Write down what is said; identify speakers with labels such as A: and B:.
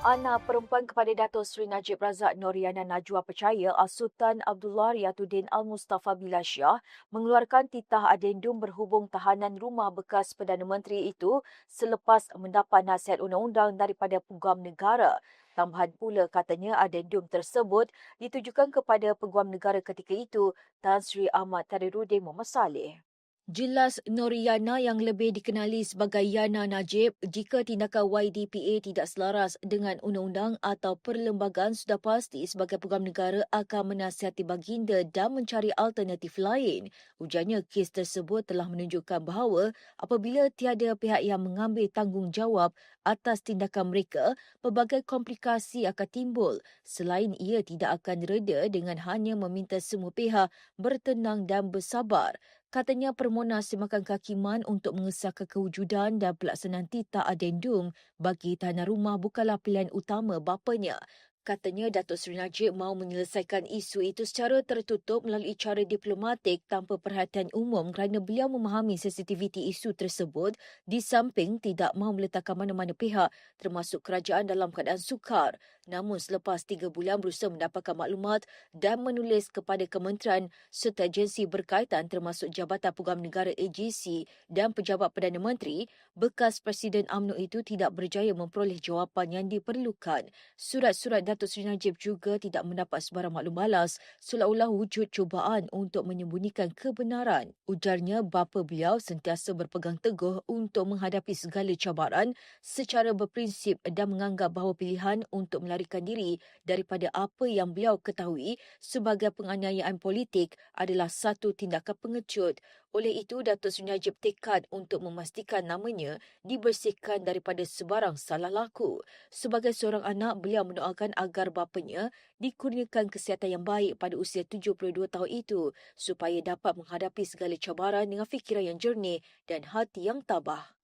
A: Anak perempuan kepada Datuk Seri Najib Razak Noriana Najwa percaya Sultan Abdullah Riyatuddin Al-Mustafa Bilasyah mengeluarkan titah adendum berhubung tahanan rumah bekas Perdana Menteri itu selepas mendapat nasihat undang-undang daripada Peguam Negara. Tambahan pula katanya adendum tersebut ditujukan kepada Peguam Negara ketika itu Tan Sri Ahmad Tadiruddin Muhammad Saleh. Jelas Noriana yang lebih dikenali sebagai Yana Najib jika tindakan YDPA tidak selaras dengan undang-undang atau perlembagaan sudah pasti sebagai peguam negara akan menasihati baginda dan mencari alternatif lain. Ujarnya kes tersebut telah menunjukkan bahawa apabila tiada pihak yang mengambil tanggungjawab atas tindakan mereka, pelbagai komplikasi akan timbul selain ia tidak akan reda dengan hanya meminta semua pihak bertenang dan bersabar. Katanya permohonan semakan kakiman untuk mengesahkan kewujudan dan pelaksanaan titah adendum bagi tanah rumah bukanlah pilihan utama bapanya. Katanya Datuk Seri Najib mahu menyelesaikan isu itu secara tertutup melalui cara diplomatik tanpa perhatian umum kerana beliau memahami sensitiviti isu tersebut di samping tidak mahu meletakkan mana-mana pihak termasuk kerajaan dalam keadaan sukar. Namun selepas tiga bulan berusaha mendapatkan maklumat dan menulis kepada kementerian serta agensi berkaitan termasuk Jabatan Peguam Negara AGC dan Pejabat Perdana Menteri, bekas Presiden UMNO itu tidak berjaya memperoleh jawapan yang diperlukan. Surat-surat Datuk Seri Najib juga tidak mendapat sebarang maklum balas seolah-olah wujud cubaan untuk menyembunyikan kebenaran. Ujarnya bapa beliau sentiasa berpegang teguh untuk menghadapi segala cabaran secara berprinsip dan menganggap bahawa pilihan untuk melarikan diri daripada apa yang beliau ketahui sebagai penganiayaan politik adalah satu tindakan pengecut. Oleh itu, Datuk Seri Najib tekad untuk memastikan namanya dibersihkan daripada sebarang salah laku. Sebagai seorang anak, beliau mendoakan agar bapanya dikurniakan kesihatan yang baik pada usia 72 tahun itu supaya dapat menghadapi segala cabaran dengan fikiran yang jernih dan hati yang tabah.